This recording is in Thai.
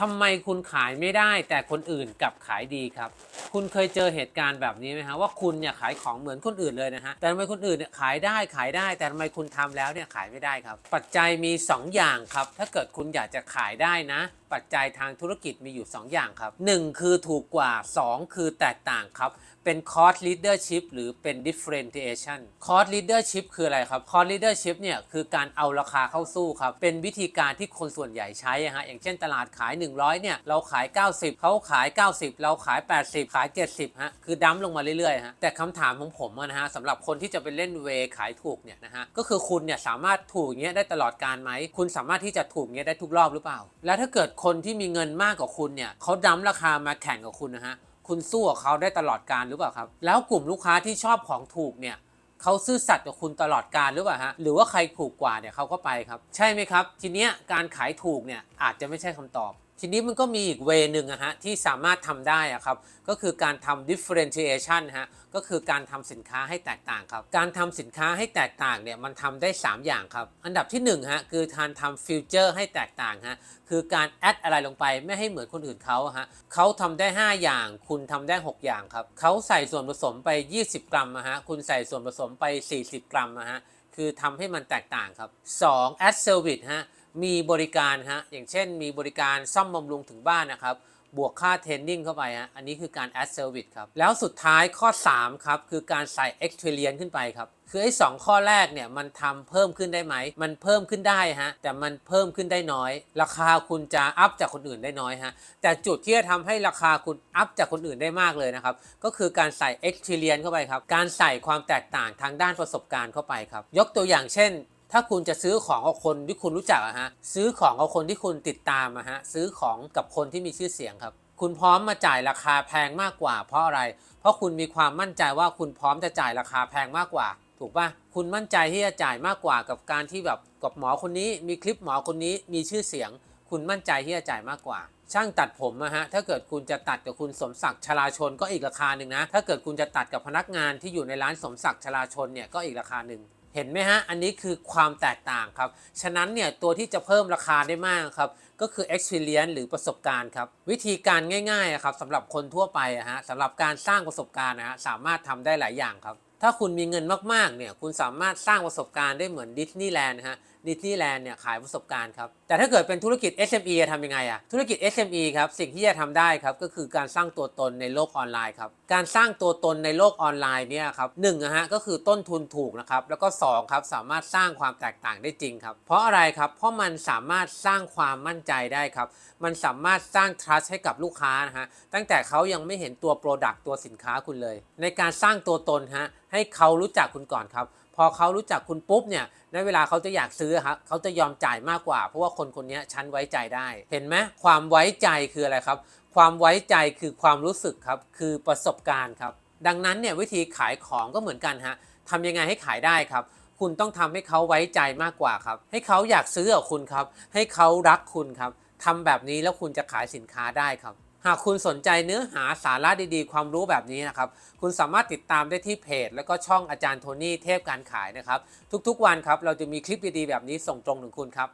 ทำไมคุณขายไม่ได้แต่คนอื่นกลับขายดีครับ คุณเคยเจอเหตุการณ์แบบนี้ไหมฮะว่าคุณเนี่ยขายของเหมือนคนอื่นเลยนะฮะแต่ทำไมคนอื่นเนี่ยขายได้ขายได้ แต่ทำไมคุณทำแล้วเนี่ยขายไม่ได้ครับ ปัจจัยมี2อย่างครับ ถ้าเกิดคุณอยากจะขายได้นะ ปัจจัยทางธุรกิจมีอยู่ 2 อย่างครับ 1 คือถูกกว่า 2 คือแตกต่างครับ เป็น cost leadership หรือเป็น differentiation cost leadership คืออะไรครับ cost leadership เนี่ยคือการเอาราคาเข้าสู้ครับ เป็นวิธีการที่คนส่วนใหญ่ใช้ฮะอย่างเช่นตลาดขาย 100เนี่ยเราขาย 90 เขาขาย 90 เราขาย 80 ขาย 70ฮะคือดั้มลงมาเรื่อยๆฮะแต่คำถามของผมนะฮะสำหรับคนที่จะไปเล่นเวขายถูกเนี่ยนะฮะก็คือคุณเนี่ยสามารถถูกเงี้ยได้ตลอดการไหมคุณสามารถที่จะถูกเงี้ยได้ทุกรอบหรือเปล่า แล้วถ้าเกิดคคนที่มีเงินมากกว่าคุณเนี่ยเขาดั้มราคามาแข่งกับคุณนะฮะคุณสู้กับเขาได้ตลอดการหรือเปล่าครับ แล้วกลุ่มลูกค้าที่ชอบของถูกเนี่ยเขาซื่อสัตย์กับคุณตลอดการหรือเปล่าฮะหรือว่าใครถูกกว่าเนี่ยเขาก็ไปครับ ใช่ไหมครับ ทีเนี้ยการขายถูกเนี่ยอาจจะไม่ใช่คำตอบ ทีนี้มันก็มีอีกเวนึงอะฮะที่สามารถทำได้อะครับก็คือการทำ differentiation ฮะก็คือการทำสินค้าให้แตกต่างครับการทำสินค้าให้แตกต่างเนี่ยมันทำได้ 3 อย่างครับ อันดับที่1ฮะคือการทำฟิวเจอร์ให้แตกต่างฮะคือการแอดอะไรลงไปไม่ให้เหมือนคนอื่นเขาฮะเขาทำได้ 5 อย่าง คุณทำได้ 6 อย่างครับเขาใส่ส่วนผสมไป 20 กรัมอะฮะคุณใส่ส่วนผสมไป 40 กรัมอะฮะคือทำให้มันแตกต่างครับ2 add service ฮะ มีบริการฮะอย่างเช่นมีบริการซ่อมบำรุงถึงบ้านนะครับบวกค่าเทรนนิ่งเข้าไปฮะอันนี้คือการ add service ครับ แล้วสุดท้ายข้อ 3 ครับ คือการใส่ experience ขึ้นไปครับ คือไอ้สองข้อแรกเนี่ย มันทำเพิ่มขึ้นได้ไหม มันเพิ่มขึ้นได้ฮะ แต่มันเพิ่มขึ้นได้น้อย ราคาคุณจะอัพจากคนอื่นได้น้อยฮะ แต่จุดที่จะทำให้ราคาคุณอัพจากคนอื่นได้มากเลยนะครับ ก็คือการใส่ experience เข้าไปครับ การใส่ความแตกต่างทางด้านประสบการณ์เข้าไปครับ ยกตัวอย่างเช่น ถ้าคุณจะซื้อของกับคนที่คุณรู้จักอะฮะซื้อของกับคนที่คุณติดตามอะฮะซื้อของกับคนที่มีชื่อเสียงครับ คุณพร้อมมาจ่ายราคาแพงมากกว่า เพราะอะไร เพราะคุณมีความมั่นใจว่าคุณพร้อมจะจ่ายราคาแพงมากกว่า ถูกปะคุณมั่นใจที่จะจ่ายมากกว่ากับการที่แบบกับหมอคนนี้ มีคลิปหมอคนนี้มีชื่อเสียง คุณมั่นใจที่จะจ่ายมากกว่าช่างตัดผมอะฮะ ถ้าเกิดคุณจะตัดกับคุณสมศักดิ์ชลาชนก็อีกราคาหนึ่งนะ ถ้าเกิดคุณจะตัดกับพนักงานที่อยู่ในร้านสมศักดิ์ชลาชนเนี่ยก็อีกราคาหนึ่ง เห็นไหมฮะ อันนี้คือความแตกต่างครับ ฉะนั้นเนี่ยตัวที่จะเพิ่มราคาได้มากครับ ก็คือ experience หรือประสบการณ์ครับ วิธีการง่ายๆครับสำหรับคนทั่วไปอะฮะสำหรับการสร้างประสบการณ์นะฮะสามารถทำได้หลายอย่างครับ ถ้าคุณมีเงินมากๆเนี่ยคุณสามารถสร้างประสบการณ์ได้เหมือนดิสนีย์แลนด์ฮะดิสนีย์แลนด์เนี่ยขายประสบการณ์ครับ แต่ถ้าเกิดเป็นธุรกิจ SME จะทำยังไงอะธุรกิจ SME ครับ สิ่งที่จะทำได้ครับก็คือการสร้างตัวตนในโลกออนไลน์ครับ การสร้างตัวตนในโลกออนไลน์เนี่ยครับหนึ่งนะฮะก็คือต้นทุนถูกนะครับ แล้วก็สองครับสามารถสร้างความแตกต่างได้จริงครับ เพราะอะไรครับ เพราะมันสามารถสร้างความมั่นใจได้ครับ มันสามารถสร้าง trust ให้กับลูกค้านะฮะ ตั้งแต่เขายังไม่เห็นตัว product ตัวสินค้าคุณเลย ในการสร้างตัวตนฮะให้เขารู้จักคุณก่อนครับ พอเขารู้จักคุณปุ๊บเนี่ยในเวลาเขาจะอยากซื้อครับเขาจะยอมจ่ายมากกว่า เพราะว่าคนคนนี้ฉันไว้ใจได้ เห็นไหมความไว้ใจคืออะไรครับ ความไว้ใจคือความรู้สึกครับ คือประสบการณ์ครับ ดังนั้นเนี่ยวิธีขายของก็เหมือนกันฮะทำยังไงให้ขายได้ครับคุณต้องทำให้เขาไว้ใจมากกว่าครับ ให้เขาอยากซื้อกับคุณครับ ให้เขารักคุณครับทำแบบนี้แล้วคุณจะขายสินค้าได้ครับ หากคุณสนใจเนื้อหาสาระดีๆ ความรู้แบบนี้นะครับ คุณสามารถติดตามได้ที่เพจ แล้วก็ช่องอาจารย์โทนี่เทพการขายนะครับ ทุกๆวันครับ เราจะมีคลิปดีๆแบบนี้ส่งตรงถึงคุณครับ